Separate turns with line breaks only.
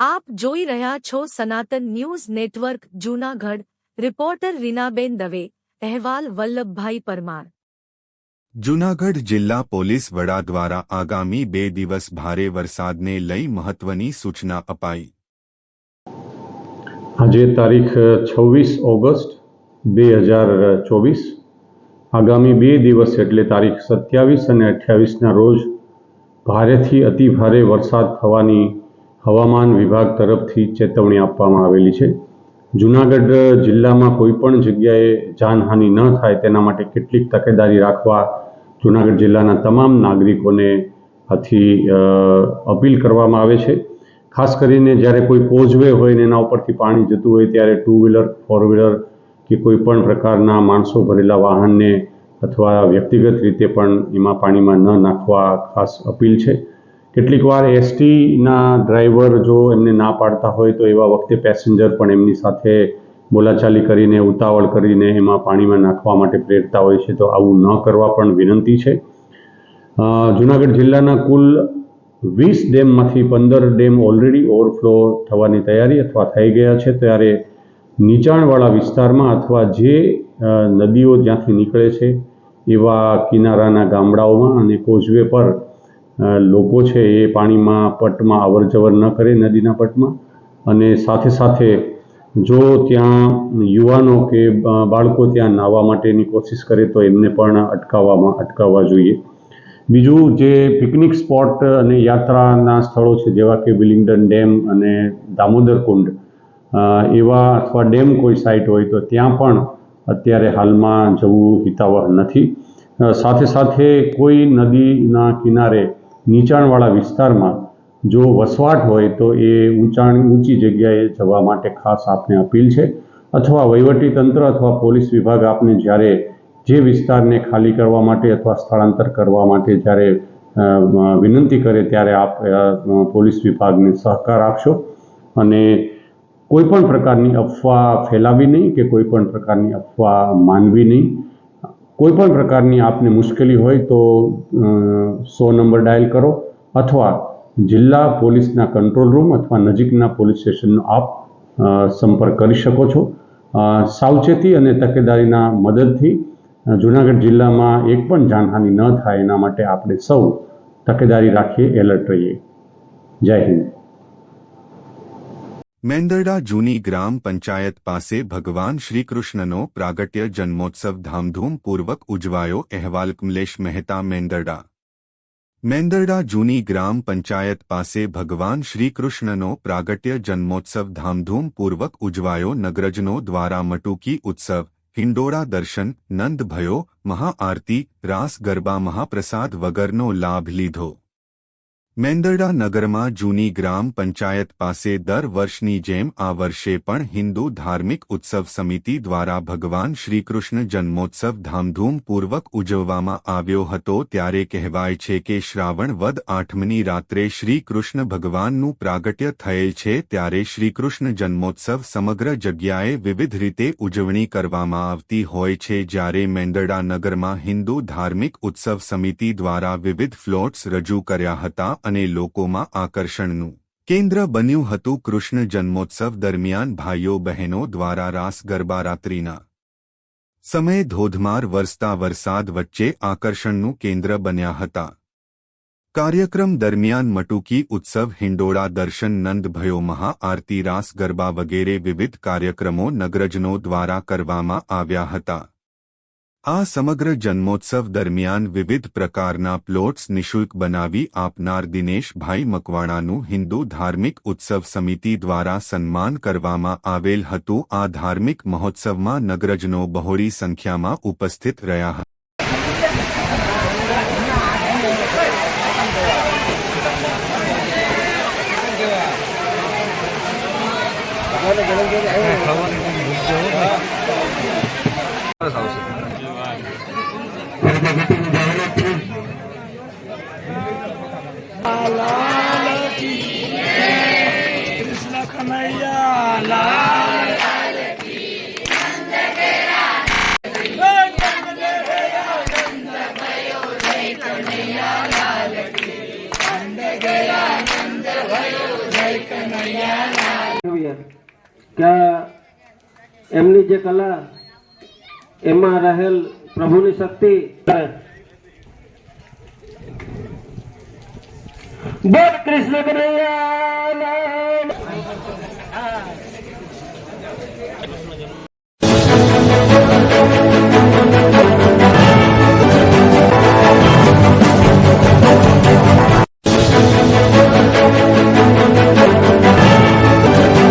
આપ જોઈ રહ્યા છો Sanatan news network, Junagadh. Reporter Rinaben Dave, અહેવાલ વલ્લભભાઈ પરમાર.
જૂનાગઢ જિલ્લા પોલીસ વડા દ્વારા આગામી બે દિવસ ભારે વરસાદને લઈ મહત્વની સૂચના અપાઈ.
આજે તારીખ છવ્વીસ ઓગસ્ટ બે હજાર ચોવીસ. આગામી બે દિવસ એટલે તારીખ સત્યાવીસ અને અઠ્યાવીસના રોજ ભારેથી અતિ ભારે વરસાદ થવાની હવામાન વિભાગ તરફથી ચેતવણી આપવામાં આવેલી છે. જુનાગઢ જિલ્લામાં કોઈ પણ જગ્યાએ જાનહાનિ ન થાય તેના માટે કેટલીક તકેદારી રાખવા જુનાગઢ જિલ્લાના તમામ નાગરિકોને આથી અપીલ કરવામાં આવે છે. ખાસ કરીને જ્યારે કોઈ કોઝવે હોય ને એના ઉપરથી પાણી જતું હોય ત્યારે ટુ વ્હીલર, ફોર વ્હીલર કે કોઈ પણ પ્રકારના માણસો ભરેલા વાહનને અથવા વ્યક્તિગત રીતે પણ એમાં પાણીમાં ન નાખવા ખાસ અપીલ છે. કેટલીક વાર એસટીના ડ્રાઈવર જો એમને ના પાડતા હોય તો એવા વખતે પેસેન્જર પણ એમની સાથે બોલાચાલી કરીને, ઉતાવળ કરીને એમાં પાણીમાં નાખવા માટે પ્રેરતા હોય છે. તો આવું ન કરવા પણ વિનંતી છે. જુનાગઢ જિલ્લાના કુલ વીસ ડેમમાંથી પંદર ડેમ ઓલરેડી ઓવરફ્લો થવાની તૈયારી અથવા થઈ ગયા છે, ત્યારે નીચાણવાળા વિસ્તારમાં અથવા જે નદીઓ જ્યાંથી નીકળે છે, એવા કિનારાના ગામડાઓમાં અને કોઝવે પર લોકો છે એ પાણીમાં, પટમાં અવર જવર ન કરે નદીના પટમાં. અને સાથે સાથે જો ત્યાં યુવાનો કે બાળકો ત્યાં નાહવા માટેની કોશિશ કરે તો એમને પણ અટકાવવામાં, અટકાવવા જોઈએ. બીજું જે પિકનિક સ્પોટ અને યાત્રાના સ્થળો છે, જેવા કે વિલિંગડન ડેમ અને દામોદર કુંડ એવા અથવા ડેમ કોઈ સાઇટ હોય તો ત્યાં પણ અત્યારે હાલમાં જવું હિતાવહ નથી. સાથે સાથે કોઈ નદીના કિનારે નીચાણવાળા વિસ્તારમાં જો વસવાટ હોય તો એ ઊંચાણ, ઊંચી જગ્યાએ જવા માટે ખાસ આપને અપીલ છે. અથવા વહીવટી તંત્ર અથવા પોલીસ વિભાગ આપને જ્યારે જે વિસ્તારને ખાલી કરવા માટે અથવા સ્થળાંતર કરવા માટે જ્યારે વિનંતી કરે ત્યારે આપ પોલીસ વિભાગને સહકાર આપશો. અને કોઈ પણ પ્રકારની અફવા ફેલાવી નહીં કે કોઈ પણ પ્રકારની અફવા માનવી નહીં. કોઈ પણ પ્રકારની આપને મુશ્કેલી હોય તો સો નંબર ડાયલ કરો અથવા જિલ્લા પોલીસના કંટ્રોલ રૂમ અથવા નજીકના પોલીસ સ્ટેશનનો આપ સંપર્ક કરી શકો છો. સાવચેતી અને તકેદારીના મદદથી જૂનાગઢ જિલ્લામાં એક પણ જાનહાનિ ન થાય એના માટે આપણે સૌ તકેદારી રાખીએ, એલર્ટ રહીએ. જય હિન્દ.
મેંદરડા જૂની ગ્રામ પંચાયત પાસે ભગવાન શ્રીકૃષ્ણનો પ્રાગટ્ય જન્મોત્સવ ધામધૂમપૂર્વક ઉજવાયો અહેવાલ કમલેશ મહેતા મેંદરડા. મેંદરડા જૂની ગ્રામ પંચાયત પાસે ભગવાન શ્રીકૃષ્ણનો પ્રાગટ્ય જન્મોત્સવ ધામધૂમપૂર્વક ઉજવાયો નગરજનો દ્વારા મટુકી ઉત્સવ. હિંડોળા દર્શન નંદ ભયો મહાઆરતી રાસ ગરબા મહાપ્રસાદ વગરનો લાભ લીધો. મેંદરડા નગરમાં જૂની ગ્રામ પંચાયત પાસે દર વર્ષની જેમ આ વર્ષે પણ હિન્દુ ધાર્મિક ઉત્સવ સમિતિ દ્વારા ભગવાન શ્રીકૃષ્ણ જન્મોત્સવ ધામધૂમપૂર્વક ઉજવવામાં આવ્યો હતો ત્યારે કહેવાય છે કે શ્રાવણ વદ આઠમની રાત્રે શ્રીકૃષ્ણ ભગવાનનું પ્રાગટ્ય થયેલ છે ત્યારે શ્રીકૃષ્ણ જન્મોત્સવ સમગ્ર જગ્યાએ વિવિધ રીતે ઉજવણી કરવામાં આવતી હોય છે જ્યારે મેંદરડા નગરમાં હિન્દુ ધાર્મિક ઉત્સવ સમિતિ દ્વારા વિવિધ ફ્લોટ્સ રજૂ કર્યા હતા અને લોકોમાં આકર્ષણનું કેન્દ્ર બન્યું હતું કૃષ્ણ જન્મોત્સવ દરમિયાન ભાઈઓ બહેનો દ્વારા રાસ ગરબા રાત્રિના સમયે ધોધમાર વરસતા વરસાદ વચ્ચે આકર્ષણનું કેન્દ્ર બન્યા હતા. કાર્યક્રમ દરમિયાન મટુકી ઉત્સવ, હિંડોળા દર્શન, નંદ ભયો મહાઆરતી રાસ ગરબા વગેરે વિવિધ કાર્યક્રમો નગરજનો દ્વારા કરવામાં આવ્યા હતા. આ સમગ્ર જન્મોત્સવ દરમિયાન વિવિધ પ્રકારના પ્લોટ્સ નિઃશુલ્ક બનાવી આપનાર દિનેશભાઈ મકવાણાનું હિન્દુ ધાર્મિક ઉત્સવ સમિતિ દ્વારા સન્માન કરવામાં આવેલ હતું. આ ધાર્મિક મહોત્સવમાં નગરજનો બહોળી સંખ્યામાં ઉપસ્થિત રહ્યા હતા.
ભગવતીની જવાનતથી કૃષ્ણ એમની જે કલા એમાં રહેલ પ્રભુની શક્તિ બોલ કૃષ્ણ કનૈયા લાલ.